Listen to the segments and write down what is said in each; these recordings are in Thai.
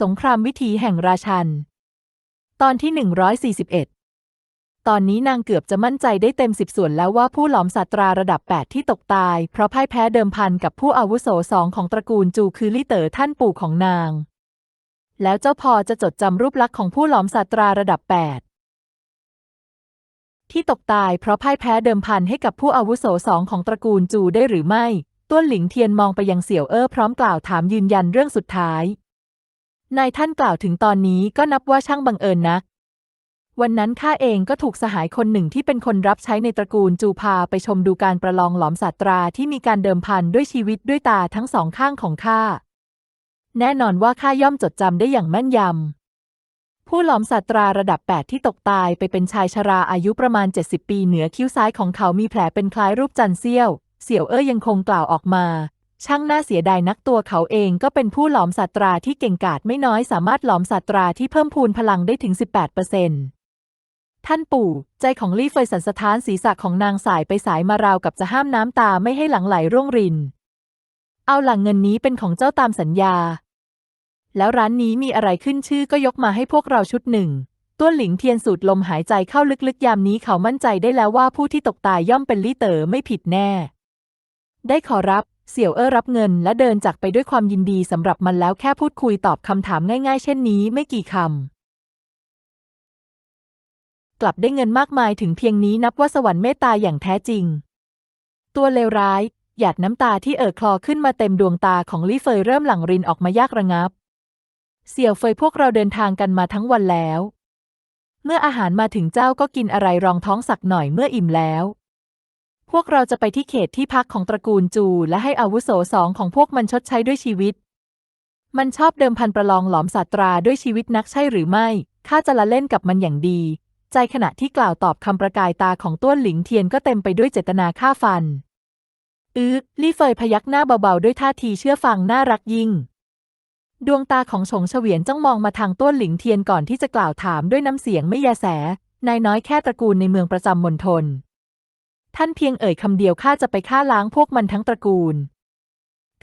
สงครามวิถีแห่งราชัน ตอนที่ 141 ตอนนี้นางเกือบจะมั่นใจได้เต็มสิบส่วนแล้วว่าผู้หลอมศาสตราระดับ 8 ที่ตกตาย เพราะพ่ายแพ้เดิมพันกับผู้อาวุโสสองของตระกูลจูคือลี่เต๋อท่านปู่ของนาง แล้วเจ้าพอจะจดจำรูปลักษณ์ของผู้หลอมศาสตราระดับ 8ที่ตกตายเพราะพ่ายแพ้เดิมพันให้กับผู้อาวุโสสองของตระกูลจูได้หรือไม่ ต้วนหลิงเทียนมองไปยังเสี่ยวเอ้อพร้อมกล่าวถามยืนยันเรื่องสุดท้าย นายท่านกล่าวถึงตอนนี้ก็นับว่าช่างบังเอิญนักวันนั้นข้าเองก็ถูกสหายคนหนึ่งที่เป็นคนรับใช้ในตระกูลจูพาไปชมดูการประลองหลอมศาสตราที่มีการเดิมพันด้วยชีวิตด้วยตาทั้งสองข้างของข้า แน่นอนว่าข้าย่อมจดจำได้อย่างแม่นยำ ผู้หลอมศาสตราระดับ 8 ที่ตกตายไปเป็นชายชราอายุประมาณ 70 ปีเหนือคิ้วซ้ายของเขามีแผลเป็นคล้ายรูปจันเสี้ยว เสี่ยวเอ้ยยังคงกล่าวออกมา ช่างน่าเสียดายนักตัวเขาเองก็เป็นผู้หลอมศาสตราที่เก่งกาจไม่น้อยสามารถหลอมศาสตราที่เพิ่มพูนพลังได้ถึง 18%ท่านปู่ ใจของลี่เฟยสันสะท้านศีรษะของนางสายไปสายมาราวกับจะห้ามน้ำตาไม่ให้หลังไหลร่วงริน เอาหลังเงินนี้เป็นของเจ้าตามสัญญา แล้วร้านนี้มีอะไรขึ้นชื่อก็ยกมาให้พวกเราชุดหนึ่ง ต้วนหลิงเทียนสูดลมหายใจเข้าลึกๆ ยามนี้เขามั่นใจได้แล้วว่าผู้ที่ตกตายย่อมเป็นลี่เต๋อไม่ผิดแน่ ได้ขอรับ เสี่ยวเอ้อรับเงินและเดินจากไปด้วยความยินดีสำหรับมันแล้วแค่พูดคุยตอบคำถามง่ายๆ เช่นนี้ไม่กี่คำ กลับได้เงินมากมายถึงเพียงนี้นับว่าสวรรค์เมตตาอย่างแท้จริง ตัวเลวร้าย หยาดน้ำตาที่เอ่อคลอขึ้นมาเต็มดวงตาของลี่เฟยเริ่มหลั่งรินออกมายากระงับ เสี่ยวเฟยพวกเราเดินทางกันมาทั้งวันแล้ว เมื่ออาหารมาถึงเจ้าก็กินอะไรรองท้องสักหน่อยเมื่ออิ่มแล้ว พวกเราจะไปที่เขตที่พักของตระกูลจูและให้อาวุโสสองของพวกมันชดใช้ด้วยชีวิต มันชอบเดิมพันประลองหลอมศาสตราด้วยชีวิตนักใช่หรือไม่ ข้าจะละเล่นกับมันอย่างดี ใจขณะที่กล่าวตอบคำประกายตาของต้วนหลิงเทียนก็เต็มไปด้วยเจตนาฆ่าฟัน อื้อลี่เฟยพยักหน้าเบาๆด้วยท่าทีเชื่อฟังน่ารักยิ่ง ดวงตาของฉงเฉวียนจ้องมองมาทางต้วนหลิงเทียนก่อนที่จะกล่าวถามด้วยน้ำเสียงไม่แยแส นายน้อยแค่ตระกูลในเมืองประจำมณฑล ท่านเพียงเอ่ยคำเดียวข้าจะไปฆ่าล้างพวกมันทั้งตระกูล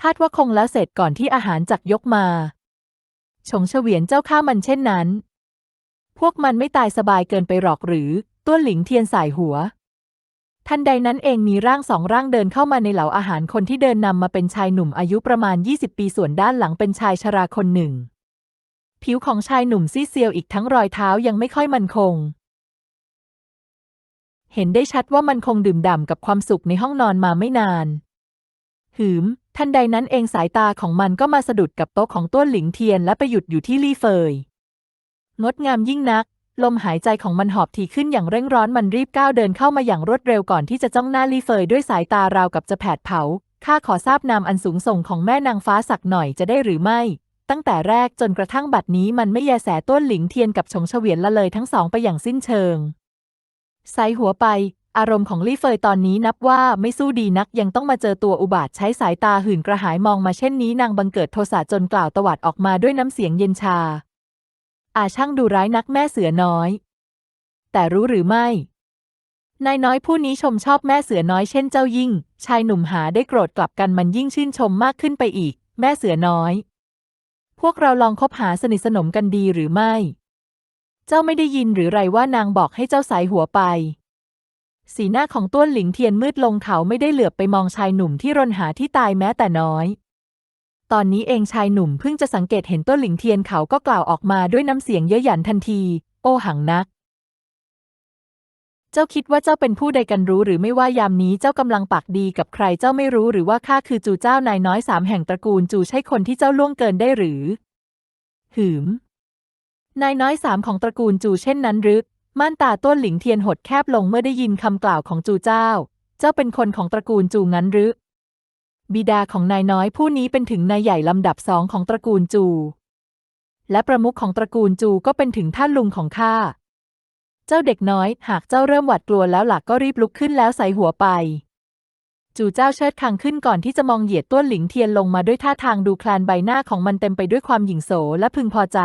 คาดว่าคงแล้วเสร็จก่อนที่อาหารจักยกมาฉงเฉวียนเจ้าฆ่ามันเช่นนั้น พวกมันไม่ตายสบายเกินไปหรอกหรือต้วหลิงเทียนสายหัว ทันใดนั้นเองมีร่างสองร่างเดินเข้ามาในเหล่าอาหารคนที่เดินนำมาเป็นชายหนุ่มอายุประมาณ 20 ปีส่วนด้านหลังเป็นชายชราคนหนึ่ง ผิวของชายหนุ่มซีเซียวอีกทั้งรอยเท้ายังไม่ค่อยมั่นคง เห็นได้ชัดว่ามันคงดื่มด่ำกับความสุขในห้องนอนมาไม่นาน หืม ทันใดนั้นเองสายตาของมันก็มาสะดุดกับโต๊ะของต้วนหลิงเทียนและไปหยุดอยู่ที่ลี่เฟย งดงามยิ่งนัก ลมหายใจของมันหอบถี่ขึ้นอย่างเร่งร้อนมันรีบก้าวเดินเข้ามาอย่างรวดเร็วก่อนที่จะจ้องหน้าลี่เฟยด้วยสายตาราวกับจะแผดเผา ข้าขอทราบนามอันสูงส่งของแม่นางฟ้าสักหน่อยจะได้หรือไม่ตั้งแต่แรกจนกระทั่งบัดนี้มันไม่แยแสต้วนหลิงเทียนกับชงเฉวียนละเลยทั้งสองไปอย่างสิ้นเชิง ใส่หัวไป อารมณ์ของลี่เฟยตอนนี้นับว่าไม่สู้ดีนักยังต้องมาเจอตัวอุบาทใช้สายตาหื่นกระหายมองมาเช่นนี้นางบังเกิดโทสะจนกล่าวตวัดออกมาด้วยน้ำเสียงเย็นชา อาช่างดูร้ายนักแม่เสือน้อย แต่รู้หรือไม่นายน้อยผู้นี้ชมชอบแม่เสือน้อยเช่นเจ้ายิ่ง ชายหนุ่มหาได้โกรธกลับกันมันยิ่งชื่นชมมากขึ้นไปอีก แม่เสือน้อย พวกเราลองคบหาสนิทสนมกันดีหรือไม่ เจ้าไม่ได้ยินหรือไรว่านางบอกให้เจ้าสายหัวไป สีหน้าของต้วนหลิงเทียนมืดลงเขาไม่ได้เหลือบไปมองชายหนุ่มที่รนหาที่ตายแม้แต่น้อย ตอนนี้เองชายหนุ่มเพิ่งจะสังเกตเห็นต้นหลิงเทียนเขาก็กล่าวออกมาด้วยน้ำเสียงเย้ยหยันทันที โอหังนัก เจ้าคิดว่าเจ้าเป็นผู้ใดกันรู้หรือไม่ว่ายามนี้เจ้ากำลังปากดีกับใครเจ้าไม่รู้หรือว่าข้าคือจูเจ้านายน้อยสามแห่งตระกูลจูใช่คนที่เจ้าล่วงเกินได้หรือ หืม นายน้อยสามของตระกูลจูเช่นนั้นหรือม่านตาต้วนหลิงเทียนหดแคบลงเมื่อได้ยินคำกล่าวของจูเจ้า เจ้าเป็นคนของตระกูลจูงั้นหรือ บิดาของนายน้อยผู้นี้เป็นถึงนายใหญ่ลำดับสองของตระกูลจู และประมุขของตระกูลจูก็เป็นถึงท่านลุงของข้า เจ้าเด็กน้อย หากเจ้าเริ่มหวาดกลัวแล้วหลักก็รีบลุกขึ้นแล้วใส่หัวไป จูเจ้าเชิดคางขึ้นก่อนที่จะมองเหยียดต้วนหลิงเทียนลงมาด้วยท่าทางดูคลานใบหน้าของมันเต็มไปด้วยความหยิ่งโสและพึงพอใจ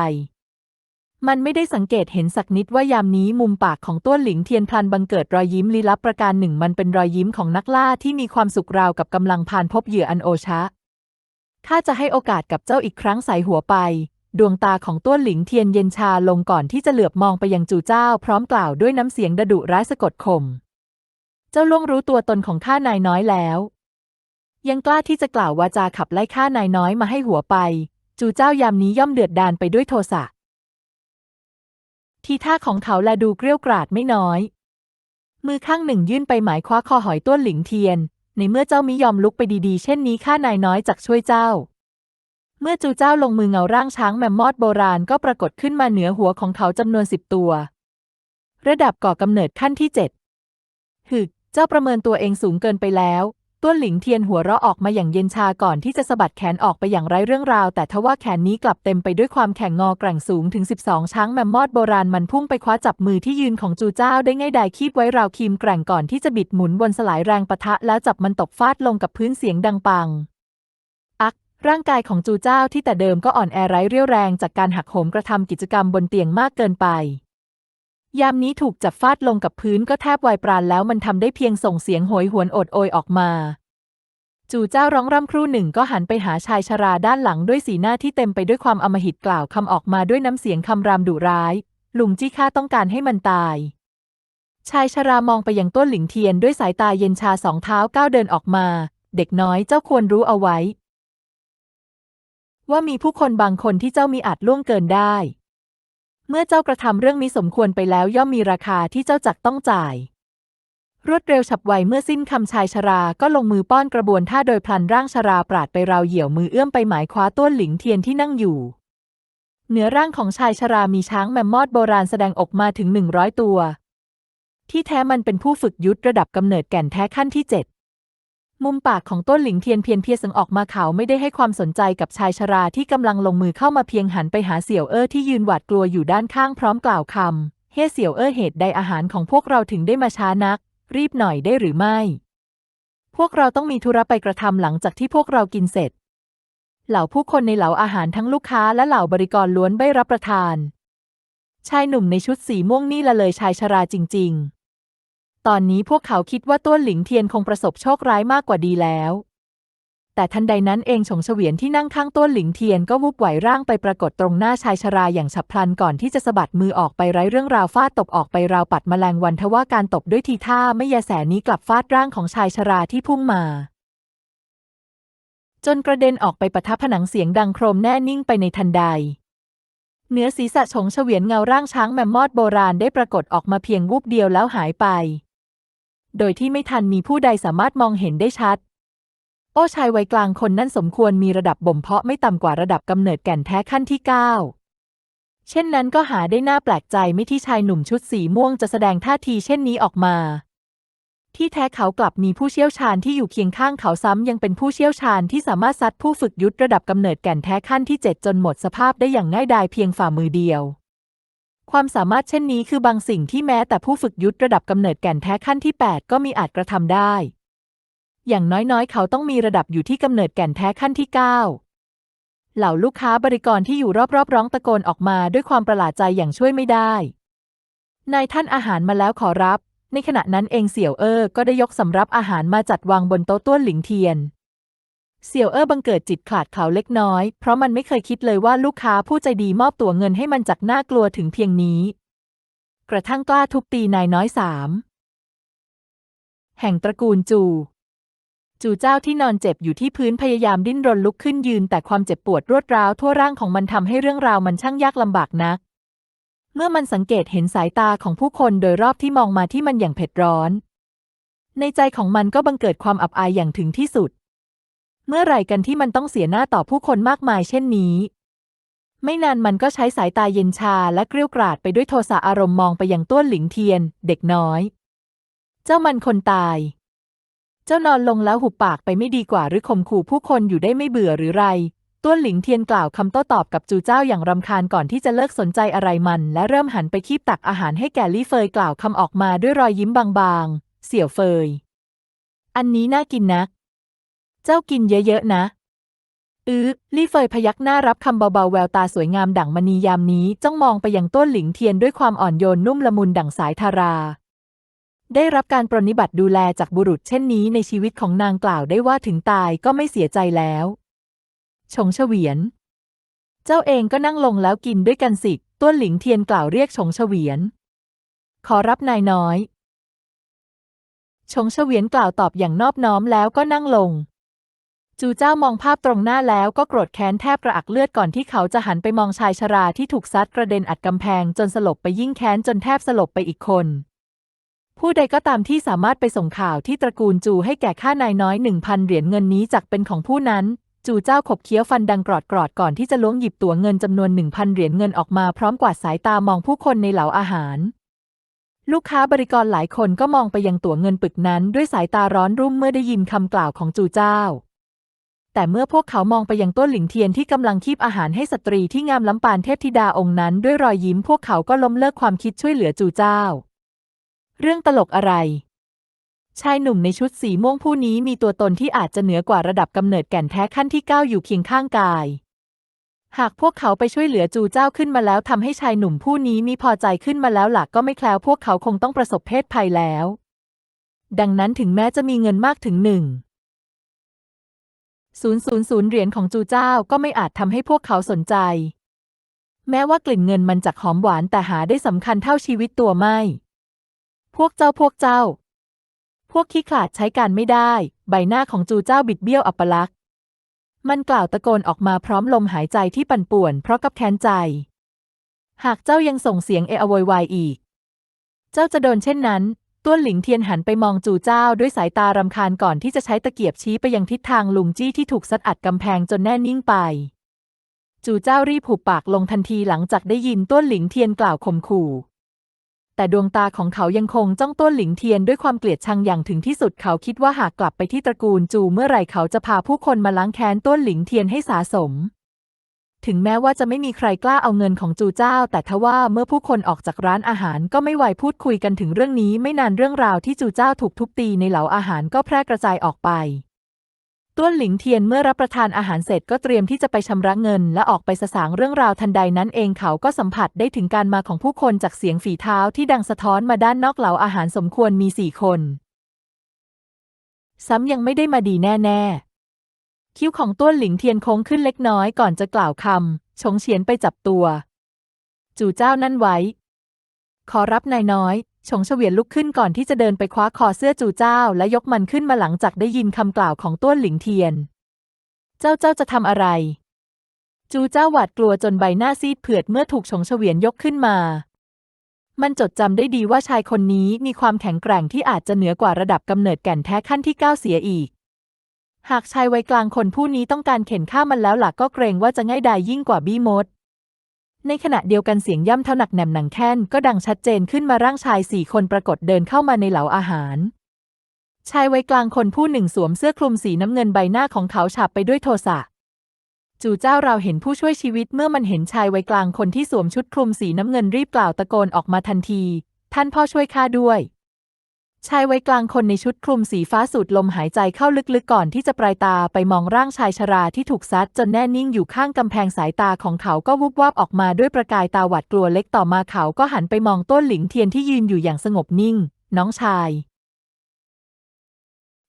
มันไม่ได้สังเกตเห็นสักนิดว่ายามนี้มุมปากของต้วนหลิงเทียนพลันบังเกิดรอยยิ้มลี้ลับประการหนึ่ง มันเป็นรอยยิ้มของนักล่าที่มีความสุขราวกับกำลังพานพบเหยื่ออันโอชะข้าจะให้โอกาสกับเจ้าอีกครั้งใส่หัวไป ดวงตาของต้วนหลิงเทียนเย็นชาลงก่อนที่จะเหลือบมองไปยังจูเจ้า พร้อมกล่าวด้วยน้ำเสียงดดุร้ายสะกดข่มเจ้าล่วงรู้ตัวตนของข้านายน้อยแล้ว ยังกล้าที่จะกล่าววาจาขับไล่ข้านายน้อยมาให้หัวไป จูเจ้ายามนี้ย่อมเดือดดาลไปด้วยโทสะ ทีท่าของเขาแลดูเกรี้ยวกราดไม่น้อย มือข้างหนึ่งยื่นไปหมายคว้าคอหอยต้วนหลิงเทียน ในเมื่อเจ้ามิยอมลุกไปดีๆ เช่นนี้ข้านายน้อยจักช่วยเจ้า เมื่อจูเจ้าลงมือเงาร่างช้างแมมมอดโบราณก็ปรากฏขึ้นมาเหนือหัวของเขาจำนวนสิบตัว ระดับก่อกำเนิดขั้นที่เจ็ดฮึกเจ้าประเมินตัวเองสูงเกินไปแล้ว ต้วนหลิงเทียนหัวเราะออกมาอย่างเย็นชาก่อนที่จะสะบัดแขนออกไปอย่างไร้เรื่องราว แต่ทว่าแขนนี้กลับเต็มไปด้วยความแข็งงอแกร่งสูงถึง 12 ช้างแมมมอดโบราณมันพุ่งไปคว้าจับมือที่ยืนของจูเจ้าได้ง่ายดายคีบไว้ราวคีมแกร่งก่อนที่จะบิดหมุนบนสลายแรงปะทะแล้วจับมันตกฟาดลงกับพื้นเสียงดังปัง อัก ร่างกายของจูเจ้าที่แต่เดิมก็อ่อนแอไร้เรี่ยวแรงจากการหักโหมกระทำกิจกรรมบนเตียงมากเกินไป ยามนี้ถูกจับฟาดลงกับพื้นก็แทบวายปราณแล้วมันทำได้เพียงส่งเสียงโหยหวนโอดโอยออกมา จู่เจ้าร้องร่ำครู่หนึ่งก็หันไปหาชายชราด้านหลังด้วยสีหน้าที่เต็มไปด้วยความอมหิตกล่าวคำออกมาด้วยน้ำเสียงคำรามดุร้าย ลุงจี้ข้าต้องการให้มันตาย ชายชรามองไปยังต้นหลิงเทียนด้วยสายตาเย็นชาสองเท้าก้าวเดินออกมา เด็กน้อยเจ้าควรรู้เอาไว้ ว่ามีผู้คนบางคนที่เจ้ามีอาจล่วงเกินได้ เมื่อเจ้ากระทำเรื่องนี้สมควรไปแล้วย่อมมีราคาที่เจ้าจักต้องจ่าย รวดเร็วฉับไวเมื่อสิ้นคำชายชราก็ลงมือป้อนกระบวนท่าโดยพลันร่างชราปราดไปราวเหยี่ยวมือเอื้อมไปหมายคว้าต้นหลิงเทียนที่นั่งอยู่ เหนือร่างของชายชรามีช้างแมมมอดโบราณแสดงออกมาถึงหนึ่งร้อยตัว ที่แท้มันเป็นผู้ฝึกยุทธระดับกำเนิดแก่นแท้ขั้นที่เจ็ด มุมปากของต้นหลิงเทียนเพียนเพียสังออกมาเขาไม่ได้ให้ความสนใจกับชายชราที่กำลังลงมือเข้ามาเพียงหันไปหาเสี่ยวเอ้อที่ยืนหวาดกลัวอยู่ด้านข้างพร้อมกล่าวคำเฮ้เสี่ยวเอ้อเหตุใดอาหารของพวกเราถึงได้มาช้านัก รีบหน่อยได้หรือไม่ พวกเราต้องมีธุระไปกระทำหลังจากที่พวกเรากินเสร็จ เหล่าผู้คนในเหล่าอาหารทั้งลูกค้าและเหล่าบริกรล้วนไม่รับประทาน ชายหนุ่มในชุดสีม่วงนี่ละเลยชายชราจริง ๆ ตอนนี้พวกเขาคิดว่าต้วนหลิงเทียนคงประสบโชคร้ายมากกว่าดีแล้ว แต่ทันใดนั้นเองฉงเฉวียนที่นั่งข้างต้วนหลิงเทียนก็วุบไหวร่างไปปรากฏตรงหน้าชายชราอย่างฉับพลันก่อนที่จะสะบัดมือออกไปไร้เรื่องราวฟาดตบออกไปราวปัดแมลงวันทว่าการตบด้วยทีท่าไม่ยาแสนี้กลับฟาดร่างของชายชราที่พุ่งมาจนกระเด็นออกไปปะทะผนังเสียงดังโครมแน่นิ่งไปในทันใด เหนือศีรษะฉงเฉวียนเงาร่างช้างแมมมอดโบราณได้ปรากฏออกมาเพียงวูบเดียวแล้วหายไป โดยที่ไม่ทันมีผู้ใดสามารถมองเห็นได้ชัด โอ้ชายวัยกลางคนนั้นสมควรมีระดับบ่มเพาะไม่ต่ำกว่าระดับกำเนิดแก่นแท้ขั้นที่9เช่นนั้นก็หาได้น่าแปลกใจไม่ที่ชายหนุ่มชุดสีม่วงจะแสดงท่าทีเช่นนี้ออกมา ที่แท้เขากลับมีผู้เชี่ยวชาญที่อยู่เคียงข้างเขาซ้ำยังเป็นผู้เชี่ยวชาญที่สามารถซัดผู้ฝึกยุทธระดับกำเนิดแก่นแท้ขั้นที่ 7 จนหมดสภาพได้อย่างง่ายดายเพียงฝ่ามือเดียว ความสามารถเช่นนี้คือบางสิ่งที่แม้แต่ผู้ฝึกยุทธระดับกำเนิดแก่นแท้ขั้นที่ 8 ก็มีอาจกระทำได้ อย่างน้อยๆ เขาต้องมีระดับอยู่ที่กำเนิดแก่นแท้ขั้นที่ 9 เหล่าลูกค้าบริกรที่อยู่รอบๆ ร้องตะโกนออกมาด้วยความประหลาดใจอย่างช่วยไม่ได้ นายท่านอาหารมาแล้วขอรับ ในขณะนั้นเองเสี่ยวเอ้อก็ได้ยกสำรับอาหารมาจัดวางบนโต๊ะต้วนหลิงเทียน เสี่ยวเอ้อบังเกิดจิตขาดเขาเล็กน้อย เพราะมันไม่เคยคิดเลยว่าลูกค้าผู้ใจดีมอบตั๋วเงินให้มันจักน่ากลัวถึงเพียงนี้ กระทั่งกล้าทุบตีนายน้อยสามแห่งตระกูลจู จูเจ้าที่นอนเจ็บอยู่ที่พื้นพยายามดิ้นรนลุกขึ้นยืน แต่ความเจ็บปวดรวดร้าวทั่วร่างของมันทำให้เรื่องราวมันช่างยากลำบากนัก เมื่อมันสังเกตเห็นสายตาของผู้คนโดยรอบที่มองมาที่มันอย่างเผ็ดร้อน ในใจของมันก็บังเกิดความอับอายอย่างถึงที่สุด เมื่อไหร่กันที่มันต้องเสียหน้าต่อผู้คนมากมายเช่นนี้ ไม่นานมันก็ใช้สายตาเย็นชาและเกรี้ยวกราดไปด้วยโทสะอารมณ์มองไปยังต้วนหลิงเทียน เด็กน้อย เจ้ามันคนตาย เจ้านอนลงแล้วหุบปากไปไม่ดีกว่าหรือข่มขู่ผู้คนอยู่ได้ไม่เบื่อหรือไรต้วนหลิงเทียนกล่าวคำโต้ตอบกับจูเจ้าอย่างรำคาญก่อนที่จะเลิกสนใจอะไรมัน และเริ่มหันไปคีบตักอาหารให้แก่ลี่เฟยกล่าวคำออกมาด้วยรอยยิ้มบางๆ เสี่ยวเฟย อันนี้น่ากินนัก เจ้ากินเยอะๆนะ อือลี่เฟยพยักหน้ารับคำเบาๆ แววตาสวยงามดั่งมณียามนี้ จ้องมองไปยังต้นหลิงเทียนด้วยความอ่อนโยนนุ่มละมุนดั่งสายทารา ได้รับการปรนนิบัติดูแลจากบุรุษเช่นนี้ในชีวิตของนางกล่าวได้ว่าถึงตายก็ไม่เสียใจแล้ว ชงเฉวียน เจ้าเจ้าเองก็นั่งลงแล้วกินด้วยกันสิต้วนหลิงเทียนกล่าวเรียกชงเฉวียน ขอรับนายน้อยชงเฉวียนกล่าวตอบอย่างนอบน้อมแล้วก็นั่งลง จูเจ้ามองภาพตรงหน้าแล้วก็โกรธแค้นแทบกระอักเลือดก่อนที่เขาจะหันไปมองชายชราที่ถูกซัดกระเด็นอัดกำแพงจนสลบไปยิ่งแค้นจนแทบสลบไปอีกคน ผู้ใดก็ตามที่สามารถไปส่งข่าวที่ตระกูลจูให้แก่ข้านายน้อยหนึ่งพันเหรียญเงินนี้จักเป็นของผู้นั้น จูเจ้าขบเคี้ยวฟันดังกรอดกรอดก่อนที่จะล้วงหยิบตั๋วเงินจำนวนหนึ่งพันเหรียญเงินออกมาพร้อมกวาดสายตามองผู้คนในเหล่าอาหารลูกค้าบริกรหลายคนก็มองไปยังตั๋วเงินปึกนั้นด้วยสายตาร้อนรุ่มเมื่อได้ยินคำกล่าวของจูเจ้า แต่เมื่อพวกเขามองไปยังต้นหลิงเทียนที่กำลังคีบอาหารให้สตรีที่งามล้ำปานเทพธิดาองค์นั้น ด้วยรอยยิ้มพวกเขาก็ล้มเลิกความคิดช่วยเหลือจูเจ้า เรื่องตลกอะไร ชายหนุ่มในชุดสีม่วงผู้นี้มีตัวตนที่อาจจะเหนือกว่าระดับกำเนิดแก่นแท้ขั้นที่เก้าอยู่เคียงข้างกาย หากพวกเขาไปช่วยเหลือจูเจ้าขึ้นมาแล้วทำให้ชายหนุ่มผู้นี้มีพอใจขึ้นมาแล้วหลักก็ไม่แคล้วพวกเขาคงต้องประสบเพศภัยแล้ว ดังนั้นถึงแม้จะมีเงินมากถึงหนึ่ง ศูนย์ศูนย์ศูนย์เหรียญของจูเจ้าก็ไม่อาจทำให้พวกเขาสนใจ แม้ว่ากลิ่นเงินมันจากหอมหวานแต่หาได้สำคัญเท่าชีวิตตัวไม่ พวกเจ้าพวกเจ้า พวกขี้ขลาดใช้การไม่ได้ ใบหน้าของจูเจ้าบิดเบี้ยวอัปลักษณ์ มันกล่าวตะโกนออกมาพร้อมลมหายใจที่ปั่นป่วน เพราะกับแค้นใจ หากเจ้ายังส่งเสียงเออโวยวายอีก เจ้าจะโดนเช่นนั้น ต้วนหลิงเทียนหันไปมองจูเจ้าด้วยสายตารำคาญก่อนที่จะใช้ตะเกียบชี้ไปยังทิศทางลุงจี้ที่ถูกซัดอัดกำแพงจนแน่นิ่งไป จูเจ้ารีบหุบปากลงทันทีหลังจากได้ยินต้วนหลิงเทียนกล่าวข่มขู่ แต่ดวงตาของเขายังคงจ้องต้วนหลิงเทียนด้วยความเกลียดชังอย่างถึงที่สุดเขาคิดว่าหากกลับไปที่ตระกูลจูเมื่อไหร่เขาจะพาผู้คนมาล้างแค้นต้วนหลิงเทียนให้สาสม ถึงแม้ว่าจะไม่มีใครกล้าเอาเงินของจูเจ้า แต่ทว่าเมื่อผู้คนออกจากร้านอาหารก็ไม่ไหวพูดคุยกันถึงเรื่องนี้ไม่นานเรื่องราวที่จูเจ้าถูกทุบตีในเหลาอาหารก็แพร่กระจายออกไปต้วนหลิงเทียนเมื่อรับประทานอาหารเสร็จก็เตรียมที่จะไปชำระเงิน และออกไปสสางเรื่องราวทันใดนั้นเองเขาก็สัมผัสได้ถึงการมาของผู้คนจากเสียงฝีเท้าที่ดังสะท้อนมาด้านนอกเหลาอาหารสมควรมีสี่คน ซ้ำยังไม่ได้มาดีแน่ ๆ คิ้วของต้วนหลิงเทียนโค้งขึ้นเล็กน้อยก่อนจะกล่าวคำชงเฉียนไปจับตัว จู่เจ้านั่นไว้ ขอรับนายน้อย ชงเฉวียนลุกขึ้นก่อนที่จะเดินไปคว้าคอเสื้อจูเจ้า และยกมันขึ้นมาหลังจากได้ยินคำกล่าวของต้วนหลิงเทียน เจ้าเจ้าจะทำอะไร จูเจ้าหวาดกลัวจนใบหน้าซีดเผือดเมื่อถูกชงเฉวียนยกขึ้นมามันจดจำได้ดีว่าชายคนนี้มีความแข็งแกร่งที่อาจจะเหนือกว่าระดับกำเนิดแก่นแท้ขั้นที่เก้าเสียอีก หากชายวัยกลางคนผู้นี้ต้องการเข็นฆ่ามันแล้วหลักก็เกรงว่าจะง่ายดายยิ่งกว่าบี้มด ในขณะเดียวกันเสียงย่ำเท่าหนักแหนมหนังแค้นก็ดังชัดเจนขึ้นมาร่างชายสี่คนปรากฏเดินเข้ามาในเหลาอาหาร ชายวัยกลางคนผู้หนึ่งสวมเสื้อคลุมสีน้ำเงินใบหน้าของเขาฉาบไปด้วยโทสะจู่เจ้าเราเห็นผู้ช่วยชีวิตเมื่อมันเห็นชายวัยกลางคนที่สวมชุดคลุมสีน้ำเงินรีบกล่าวตะโกนออกมาทันที ท่านพ่อช่วยข้าด้วย ชายวัยกลางคนในชุดคลุมสีฟ้าสูดลมหายใจเข้าลึกๆก่อนที่จะปลายตาไปมองร่างชายชราที่ถูกซัดจนแน่นิ่งอยู่ข้างกำแพงสายตาของเขาก็วุบวาบออกมาด้วยประกายตาหวาดกลัวเล็กต่อมาเขาก็หันไปมองต้นหลิงเทียนที่ยืนอยู่อย่างสงบนิ่ง น้องชาย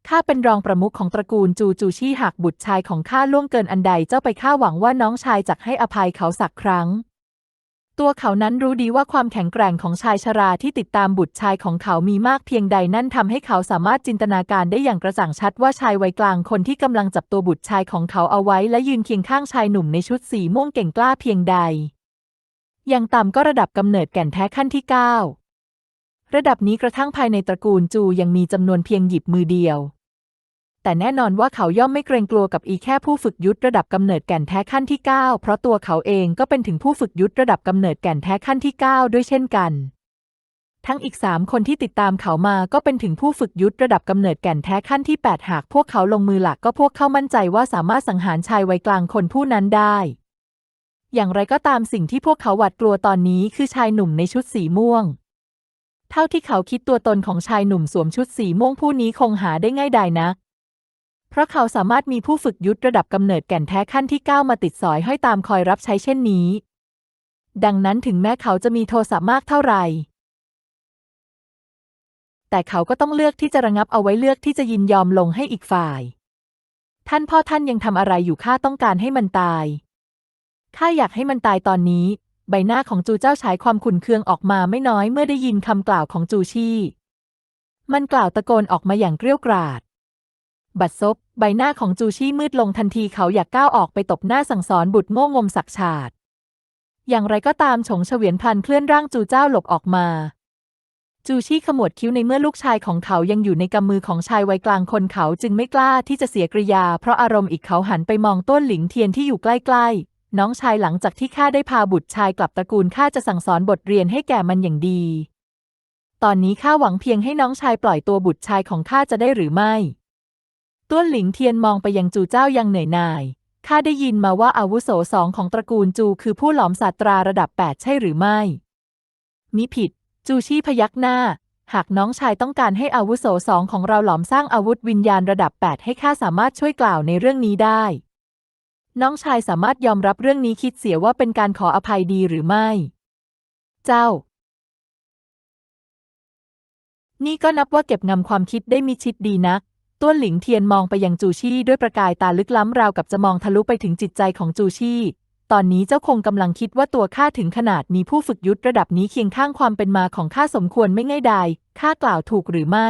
ข้าเป็นรองประมุขของตระกูลจูจูชี่หากบุตรชายของข้าล่วงเกินอันใดเจ้าไปข้าหวังว่าน้องชายจะให้อภัยเขาสักครั้ง ตัวเขานั้นรู้ดีว่าความแข็งแกร่งของชายชราที่ติดตามบุตรชายของเขามีมากเพียงใดนั่นทำให้เขาสามารถจินตนาการได้อย่างกระจ่างชัดว่าชายวัยกลางคนที่กำลังจับตัวบุตรชายของเขาเอาไว้ และยืนเคียงข้างชายหนุ่มในชุดสีม่วงเก่งกล้าเพียงใด อย่างต่ำก็ระดับกำเนิดแก่นแท้ขั้นที่เก้าระดับนี้กระทั่งภายในตระกูลจูยังมีจำนวนเพียงหยิบมือเดียว แต่แน่นอนว่าเขาย่อมไม่เกรงกลัวกับอีแค่ผู้ฝึกยุทธระดับกำเนิดแก่นแท้ขั้นที่ 9 เพราะตัวเขาเองก็เป็นถึงผู้ฝึกยุทธระดับกำเนิดแก่นแท้ขั้นที่ 9 ด้วยเช่นกัน ทั้งอีกสามคนที่ติดตามเขามาก็เป็นถึงผู้ฝึกยุทธระดับกำเนิดแก่นแท้ขั้นที่ 8 หากพวกเขาลงมือหลักก็พวกเขามั่นใจว่าสามารถสังหารชายวัยกลางคนผู้นั้นได้อย่างไรก็ตามสิ่งที่พวกเขาหวาดกลัวตอนนี้คือชายหนุ่มในชุดสีม่วง เท่าที่เขาคิดตัวตนของชายหนุ่มสวมชุดสีม่วงผู้นี้คงหาได้ง่ายดายนัก เพราะเขาสามารถมีผู้ฝึกยุทธระดับกำเนิดแก่นแท้ขั้นที่ 9 มาติดสอยห้อยตามคอยรับใช้เช่นนี้ ดังนั้นถึงแม้เขาจะมีโทสะมากเท่าไหร่ แต่เขาก็ต้องเลือกที่จะระงับเอาไว้เลือกที่จะยินยอมลงให้อีกฝ่าย ท่านพ่อท่านยังทำอะไรอยู่ข้าต้องการให้มันตายข้าอยากให้มันตายตอนนี้ ใบหน้าของจูเจ้าฉายความขุ่นเคืองออกมาไม่น้อยเมื่อได้ยินคำกล่าวของจูชี่ มันกล่าวตะโกนออกมาอย่างเกรี้ยวกราด บัดซบ ใบหน้าของจูชี่มืดลงทันทีเขาอยากก้าวออกไปตบหน้าสั่งสอนบุตรโง่งมสักฉาด อย่างไรก็ตามฉงเฉวียนพลันเคลื่อนร่างจูเจ้าหลบออกมา จูชี่ขมวดคิ้วในเมื่อลูกชายของเขายังอยู่ในกำมือของชายวัยกลางคนเขาจึงไม่กล้าที่จะเสียกริยา เพราะอารมณ์อีกเขาหันไปมองต้นหลิงเทียนที่อยู่ใกล้ๆ น้องชายหลังจากที่ข้าได้พาบุตรชายกลับตระกูลข้าจะสั่งสอนบทเรียนให้แก่มันอย่างดี ตอนนี้ข้าหวังเพียงให้น้องชายปล่อยตัวบุตรชายของข้าจะได้หรือไม่ ต้วนหลิงเทียนมองไปยังจูเจ้ายังเหนื่อยหน่าย ข้าได้ยินมาว่าอาวุโสสองของตระกูลจูคือผู้หลอมศาสตราระดับ 8 ใช่หรือไม่มิผิด จูชี่พยักหน้า หากน้องชายต้องการให้อาวุโสสองของเราหลอมสร้างอาวุธวิญญาณระดับ 8 ให้ข้าสามารถช่วยกล่าวในเรื่องนี้ได้ น้องชายสามารถยอมรับเรื่องนี้คิดเสียว่าเป็นการขออภัยดีหรือไม่ เจ้า นี่ก็นับว่าเก็บงำความคิดได้มิชิดดีนัก ต้วนหลิงเทียนมองไปยังจูชี่ด้วยประกายตาลึกล้ำราวกับจะมองทะลุไปถึงจิตใจของจูชี่ ตอนนี้เจ้าคงกำลังคิดว่าตัวข้าถึงขนาดมีผู้ฝึกยุทธระดับนี้เคียงข้างความเป็นมาของข้าสมควรไม่ง่ายดายข้ากล่าวถูกหรือไม่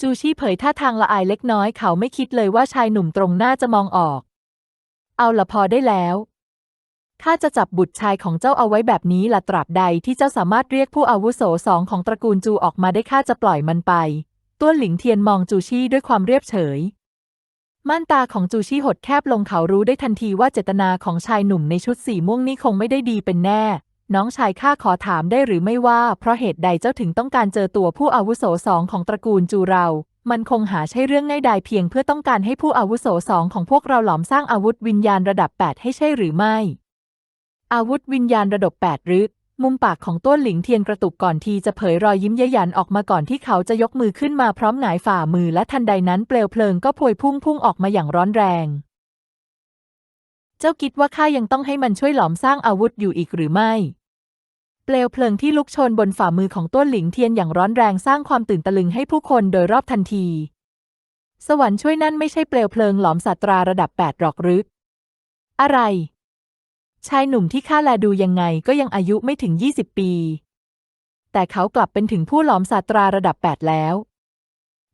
จูชี่เผยท่าทางละอายเล็กน้อยเขาไม่คิดเลยว่าชายหนุ่มตรงหน้าจะมองออก เอาละพอได้แล้วข้าจะจับบุตรชายของเจ้าเอาไว้แบบนี้ละตราบใดที่เจ้าสามารถเรียกผู้อาวุโสสองของตระกูลจูออกมาได้ข้าจะปล่อยมันไป ต้วนหลิงเทียนมองจูชี่ด้วยความเรียบเฉย ม่านตาของจูชี่หดแคบลงเขารู้ได้ทันทีว่าเจตนาของชายหนุ่มในชุดสีม่วงนี่คงไม่ได้ดีเป็นแน่ น้องชายข้าขอถามได้หรือไม่ว่า เพราะเหตุใดเจ้าถึงต้องการเจอตัวผู้อาวุโสสองของตระกูลจูเรามันคงหาใช่เรื่องง่ายดายเพียงเพื่อต้องการให้ผู้อาวุโสสองของพวกเราหลอมสร้างอาวุธวิญญาณระดับ 8 ให้ใช่หรือไม่ อาวุธวิญญาณระดับ8หรือ มุมปากของต้นหลิงเทียนกระตุกก่อนทีจะเผยรอยยิ้มเย้ยหยันออกมาก่อนที่เขาจะยกมือขึ้นมาพร้อมหงายฝ่ามือและทันใดนั้นเปลวเพลิงก็พวยพุ่งพุ่งออกมาอย่างร้อนแรง เจ้าคิดว่าข้ายังต้องให้มันช่วยหลอมสร้างอาวุธอยู่อีกหรือไม่ เปลวเพลิงที่ลุกโชนบนฝ่ามือของต้นหลิงเทียนอย่างร้อนแรงสร้างความตื่นตะลึงให้ผู้คนโดยรอบทันที สวรรค์ช่วยนั่นไม่ใช่เปลวเพลิงหลอมศาสตราระดับแปดหรอกหรืออะไร ชายหนุ่มที่ข้าแลดูยังไงก็ยังอายุไม่ถึง 20 ปี แต่เขากลับเป็นถึงผู้หลอมศาสตราระดับ 8 แล้ว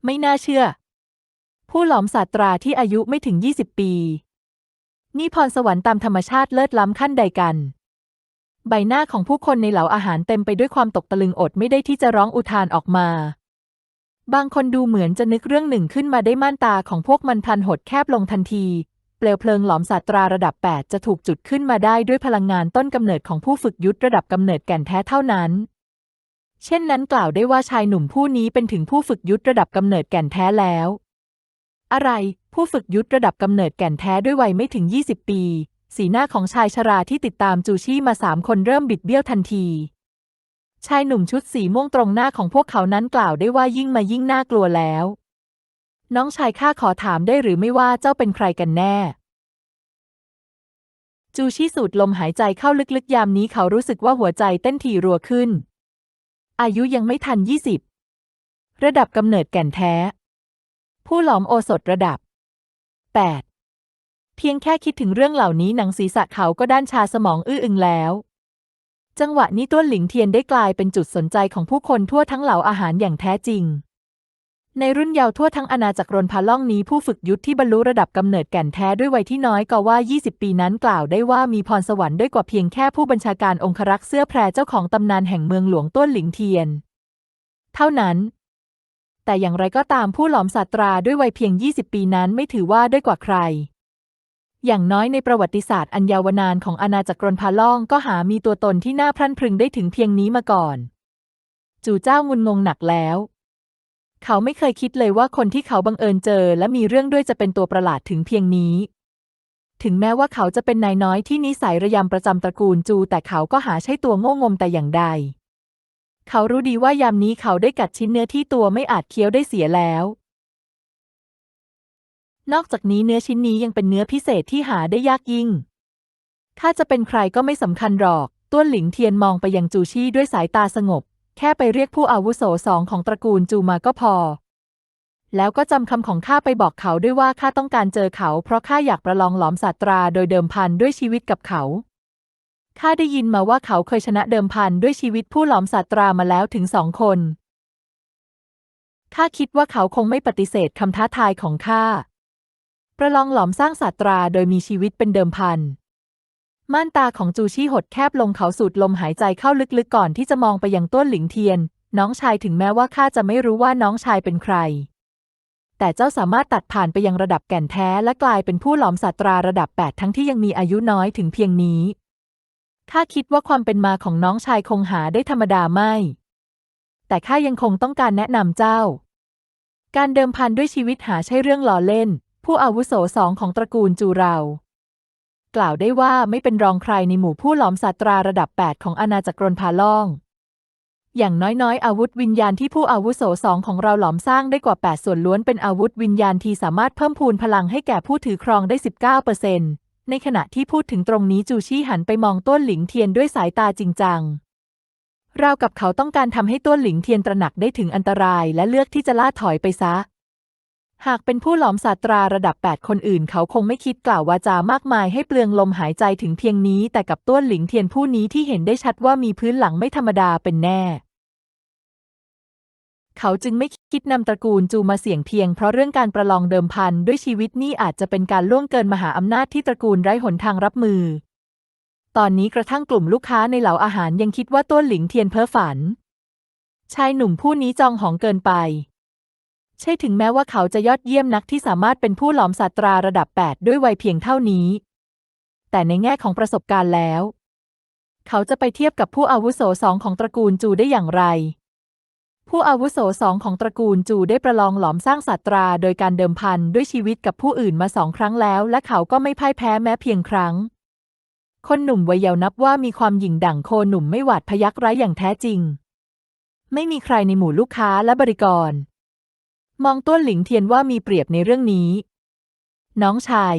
ไม่น่าเชื่อ ผู้หลอมศาสตราที่อายุไม่ถึง 20 ปี นี่พรสวรรค์ตามธรรมชาติเลิศล้ำขั้นใดกัน ใบหน้าของผู้คนในเหล่าอาหารเต็มไปด้วยความตกตะลึงอดไม่ได้ที่จะร้องอุทานออกมา บางคนดูเหมือนจะนึกเรื่องหนึ่งขึ้นมาได้ม่านตาของพวกมันพลันหดแคบลงทันที เปลวเพลิงหลอมศาสตราระดับ 8 จะถูกจุดขึ้นมาได้ด้วยพลังงานต้นกำเนิดของผู้ฝึกยุทธระดับกำเนิดแก่นแท้เท่านั้น เช่นนั้นกล่าวได้ว่าชายหนุ่มผู้นี้เป็นถึงผู้ฝึกยุทธระดับกำเนิดแก่นแท้แล้ว อะไร ผู้ฝึกยุทธระดับกำเนิดแก่นแท้ด้วยวัยไม่ถึง 20 ปี สีหน้าของชายชราที่ติดตามจูชี่มาสามคนเริ่มบิดเบี้ยวทันทีชายหนุ่มชุดสีม่วงตรงหน้าของพวกเขานั้นกล่าวได้ว่ายิ่งมายิ่งน่ากลัวแล้ว น้องชายข้าขอถามได้หรือไม่ว่าเจ้าเป็นใครกันแน่ จูชี่สูดลมหายใจเข้าลึกๆ ยามนี้เขารู้สึกว่าหัวใจเต้นถี่รัวขึ้น อายุยังไม่ทันยี่สิบระดับกำเนิดแก่นแท้ ผู้หลอมโอสถระดับ 8 เพียงแค่คิดถึงเรื่องเหล่านี้หนังศีรษะเขาก็ด้านชาสมองอื้ออึงแล้ว จังหวะนี้ต้วนหลิงเทียนได้กลายเป็นจุดสนใจของผู้คนทั่วทั้งเหล่าอาหารอย่างแท้จริง ในรุ่นเยาว์ทั่วทั้งอาณาจักรรนพาล่องนี้ผู้ฝึกยุทธที่บรรลุระดับกำเนิดแก่นแท้ด้วยวัยที่น้อยก็ว่า 20 ปีนั้นกล่าวได้ว่ามีพรสวรรค์ด้วยกว่าเพียงแค่ผู้บัญชาการองครักษ์เสื้อแพรเจ้าของตำนานแห่งเมืองหลวงต้นหลิงเทียน เท่านั้น แต่อย่างไรก็ตามผู้หลอมศาสตราด้วยวัยเพียง 20 ปีนั้นไม่ถือว่าด้อยกว่าใคร อย่างน้อยในประวัติศาสตร์อันยาวนานของอาณาจักรรนพาล่องก็หามีตัวตนที่น่าพรั่นพรึงได้ถึงเพียงนี้มาก่อน จู่เจ้างุนงงหนักแล้ว เขาไม่เคยคิดเลยว่าคนที่เขาบังเอิญเจอ และมีเรื่องด้วยจะเป็นตัวประหลาดถึงเพียงนี้ ถึงแม้ว่าเขาจะเป็นนายน้อยที่นิสัยระยำประจำตระกูลจู แต่เขาก็หาใช่ตัวโง่งมแต่อย่างใด เขารู้ดีว่ายามนี้เขาได้กัดชิ้นเนื้อที่ตัวไม่อาจเคี้ยวได้เสียแล้ว นอกจากนี้เนื้อชิ้นนี้ยังเป็นเนื้อพิเศษที่หาได้ยากยิ่ง ถ้าจะเป็นใครก็ไม่สำคัญหรอก ต้วนหลิงเทียนมองไปยังจูชี่ด้วยสายตาสงบ แค่ไปเรียกผู้อาวุโสสองของตระกูลจูมาก็พอ แล้วก็จำคำของข้าไปบอกเขาด้วยว่าข้าต้องการเจอเขาเพราะข้าอยากประลองหลอมศาสตราโดยเดิมพันด้วยชีวิตกับเขาข้าได้ยินมาว่าเขาเคยชนะเดิมพันด้วยชีวิตผู้หลอมศาสตรามาแล้วถึงสองคนข้าคิดว่าเขาคงไม่ปฏิเสธคำท้าทายของข้า ประลองหลอมสร้างศาสตราโดยมีชีวิตเป็นเดิมพัน ม่านตาของจูชี่หดแคบลงเขาสูดลมหายใจเข้าลึกๆก่อนที่จะมองไปยังต้นหลิงเทียน น้องชายถึงแม้ว่าข้าจะไม่รู้ว่าน้องชายเป็นใคร แต่เจ้าสามารถตัดผ่านไปยังระดับแก่นแท้และกลายเป็นผู้หลอมศาสตราระดับ 8 ทั้งที่ยังมีอายุน้อยถึงเพียงนี้ข้าคิดว่าความเป็นมาของน้องชายคงหาได้ธรรมดาไม่ แต่ข้ายังคงต้องการแนะนำเจ้า การเดิมพันด้วยชีวิตหาใช่เรื่องล้อเล่น ผู้อาวุโสสองของตระกูลจูเรา กล่าวได้ว่าไม่เป็นรองใครในหมู่ผู้หลอมศาสตราระดับ 8 ของอาณาจักรนพาล่อง อย่างน้อยๆ อาวุธวิญญาณที่ผู้อาวุโสสองของเราหลอมสร้างได้กว่า 8 ส่วนล้วนเป็นอาวุธวิญญาณที่สามารถเพิ่มพูนพลังให้แก่ผู้ถือครองได้ 19%ในขณะที่พูดถึงตรงนี้จูชี่หันไปมองต้นหลิงเทียนด้วยสายตาจริงจังราวกับเขาต้องการทำให้ต้นหลิงเทียนตระหนักได้ถึงอันตรายและเลือกที่จะล่าถอยไปซะ หากเป็นผู้หลอมศาสตราระดับ 8 คนอื่น เขาคงไม่คิดกล่าววาจามากมายให้เปลืองลมหายใจถึงเพียงนี้ แต่กับต้วนหลิงเทียนผู้นี้ที่เห็นได้ชัดว่ามีพื้นหลังไม่ธรรมดาเป็นแน่ เขาจึงไม่คิดนำตระกูลจูมาเสี่ยงเพียงเพราะเรื่องการประลองเดิมพันด้วยชีวิตนี่อาจจะเป็นการล่วงเกินมหาอำนาจที่ตระกูลไร้หนทางรับมือ ตอนนี้กระทั่งกลุ่มลูกค้าในเหล่าอาหารยังคิดว่าต้วนหลิงเทียนเพ้อฝัน ชายหนุ่มผู้นี้จองหองเกินไป ช่ถึงแม้ว่าเขาจะยอดเยี่ยมนักที่สามารถเป็นผู้หลอมศาสตราระดับ 8 ด้วยวัยเพียงเท่านี้ แต่ในแง่ของประสบการณ์แล้ว เขาจะไปเทียบกับผู้อาวุโสสองของตระกูลจูได้อย่างไร ผู้อาวุโสสองของตระกูลจูได้ประลองหลอมสร้างศาสตราโดยการเดิมพันด้วยชีวิตกับผู้อื่นมาสองครั้งแล้ว และเขาก็ไม่พ่ายแพ้แม้เพียงครั้ง คนหนุ่มวัยเยาว์นับว่ามีความหยิ่งดั่งโคหนุ่มไม่หวาดพยักร้ายอย่างแท้จริง ไม่มีใครในหมู่ลูกค้าและบริกร มองต้นหลิงเทียนว่ามีเปรียบในเรื่องนี้ น้องชาย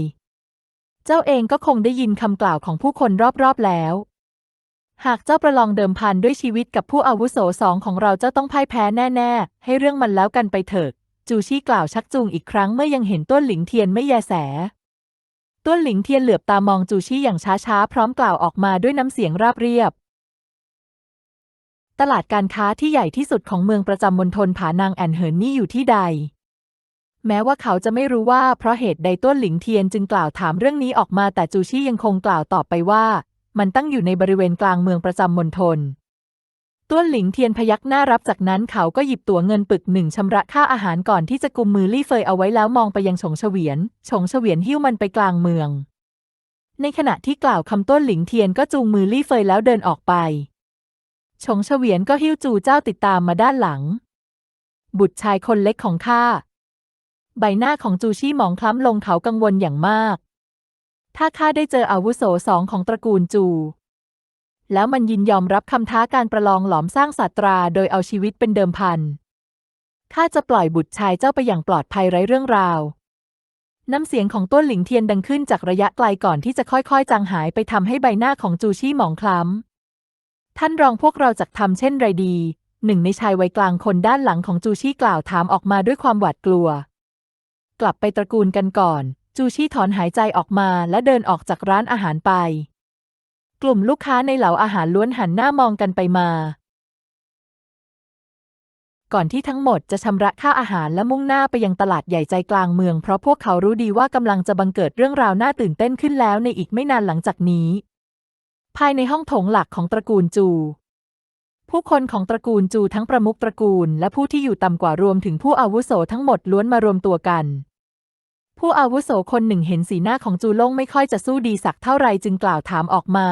เจ้าเองก็คงได้ยินคำกล่าวของผู้คนรอบๆแล้ว หากเจ้าประลองเดิมพันด้วยชีวิตกับผู้อาวุโสสองของเราเจ้าต้องพ่ายแพ้แน่ ๆ ให้เรื่องมันแล้วกันไปเถิดจูชี่กล่าวชักจูงอีกครั้งเมื่อยังเห็นต้นหลิงเทียนไม่แยแสต้นหลิงเทียนเหลือบตามองจูชี่อย่างช้าๆ พร้อมกล่าวออกมาด้วยน้ำเสียงราบเรียบ ตลาดการค้าที่ใหญ่ที่สุดของเมืองประจำมณฑลผานางแอนเหินนี่อยู่ที่ใด แม้ว่าเขาจะไม่รู้ว่าเพราะเหตุใดต้นหลิงเทียนจึงกล่าวถามเรื่องนี้ออกมาแต่จูชี่ยังคงกล่าวตอบไปว่า มันตั้งอยู่ในบริเวณกลางเมืองประจำมณฑลต้นหลิงเทียนพยักหน้ารับจากนั้นเขาก็หยิบตั๋วเงินปึกหนึ่งชำระค่าอาหารก่อนที่จะกุมมือลี่เฟยเอาไว้แล้วมองไปยังฉงเฉวียนฉงเฉวียนหิ้วมันไปกลางเมือง ในขณะที่กล่าวคำต้นหลิงเทียนก็จูงมือลี่เฟยแล้วเดินออกไป ฉงเฉวียนก็หิ้วจูเจ้าติดตามมาด้านหลัง บุตรชายคนเล็กของข้า ใบหน้าของจูชี่หมองคล้ำลงเขากังวลอย่างมาก ถ้าข้าได้เจออาวุโสสองของตระกูลจู แล้วมันยินยอมรับคำท้าการประลองหลอมสร้างศาสตราโดยเอาชีวิตเป็นเดิมพันข้าจะปล่อยบุตรชายเจ้าไปอย่างปลอดภัยไร้เรื่องราวน้ำเสียงของต้นหลิงเทียนดังขึ้นจากระยะไกลก่อนที่จะค่อยๆ จางหายไปทำให้ใบหน้าของจูชี่หมองคล้ำ ท่านรองพวกเราจะทำเช่นไรดี หนึ่งในชายวัยกลางคนด้านหลังของจูชี่กล่าวถามออกมาด้วยความหวาดกลัว กลับไปตระกูลกันก่อน จูชี่ถอนหายใจออกมาและเดินออกจากร้านอาหารไป กลุ่มลูกค้าในเหล่าอาหารล้วนหันหน้ามองกันไปมา ก่อนที่ทั้งหมดจะชำระค่าอาหารและมุ่งหน้าไปยังตลาดใหญ่ใจกลางเมือง เพราะพวกเขารู้ดีว่ากำลังจะบังเกิดเรื่องราวน่าตื่นเต้นขึ้นแล้วในอีกไม่นานหลังจากนี้ ภายในห้องโถงหลักของตระกูลจู ผู้คนของตระกูลจูทั้งประมุขตระกูล และผู้ที่อยู่ต่ำกว่ารวมถึงผู้อาวุโสทั้งหมดล้วนมารวมตัวกัน ผู้อาวุโสคนหนึ่งเห็นสีหน้าของจูโล่งไม่ค่อยจะสู้ดีสักเท่าไรจึงกล่าวถามออกมา